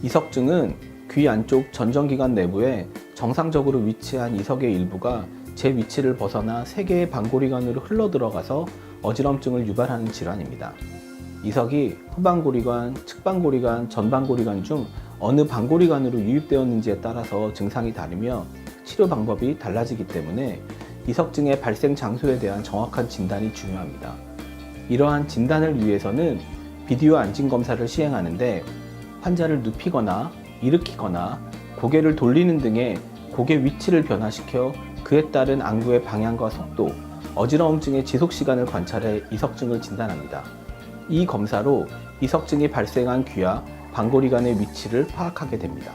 이석증은 귀 안쪽 전정기관 내부에 정상적으로 위치한 이석의 일부가 제 위치를 벗어나 세 개의 방고리관으로 흘러 들어가서 어지럼증을 유발하는 질환입니다. 이석이 후방고리관, 측방고리관, 전방고리관 중 어느 방고리관으로 유입되었는지에 따라서 증상이 다르며 치료 방법이 달라지기 때문에 이석증의 발생 장소에 대한 정확한 진단이 중요합니다. 이러한 진단을 위해서는 비디오 안진 검사를 시행하는데 환자를 눕히거나 일으키거나 고개를 돌리는 등의 고개 위치를 변화시켜 그에 따른 안구의 방향과 속도, 어지러움증의 지속 시간을 관찰해 이석증을 진단합니다. 이 검사로 이석증이 발생한 귀와 방고리관의 위치를 파악하게 됩니다.